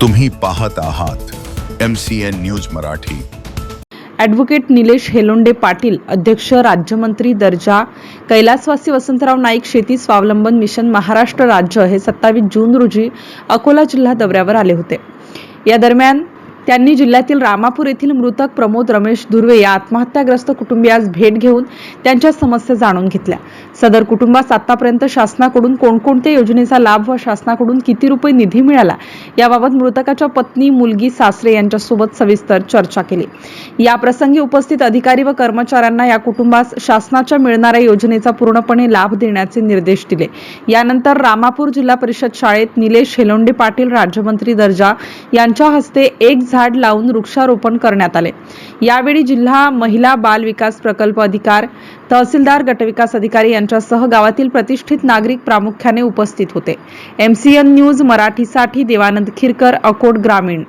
तुम्ही पाहत आहात M C N news Marathi. Advocate Nilesh Helonde Patil अध्यक्ष राज्यमंत्री दर्जा कैलासवासी वसंतराव नाईक शेती स्वावलंबन मिशन महाराष्ट्र राज्य हे सत्तावीस जून रोजी अकोला जिल्हा दौऱ्यावर आले होते. या दरम्यान त्यांनी जिल्ह्यातील रामापूर येथील मृतक प्रमोद रमेश धुर्वे या आत्महत्याग्रस्त कुटुंबियास भेट घेऊन त्यांच्या समस्या जाणून घेतल्या. सदर कुटुंबास आतापर्यंत शासनाकडून कोणकोणत्या योजनेचा लाभ व शासनाकडून किती रुपये निधी मिळाला याबाबत मृतकाच्या पत्नी मुलगी सासरे यांच्यासोबत सविस्तर चर्चा केली. या प्रसंगी उपस्थित अधिकारी व कर्मचाऱ्यांना या कुटुंबास शासनाच्या मिळणाऱ्या योजनेचा पूर्णपणे लाभ देण्याचे निर्देश दिले. यानंतर रामापूर जिल्हा परिषद शाळेत निलेश हेलोंडे पाटील राज्यमंत्री दर्जा यांच्या हस्ते एक झाड लावून वृक्षारोपण करण्यात आले. यावेळी जिल्हा महिला बाल विकास प्रकल्प अधिकार तहसीलदार गटविकास अधिकारी यांच्यासह गावातील प्रतिष्ठित नागरिक प्रामुख्याने उपस्थित होते. एमसीएन न्यूज मराठीसाठी देवानंद खिरकर अकोट ग्रामीण.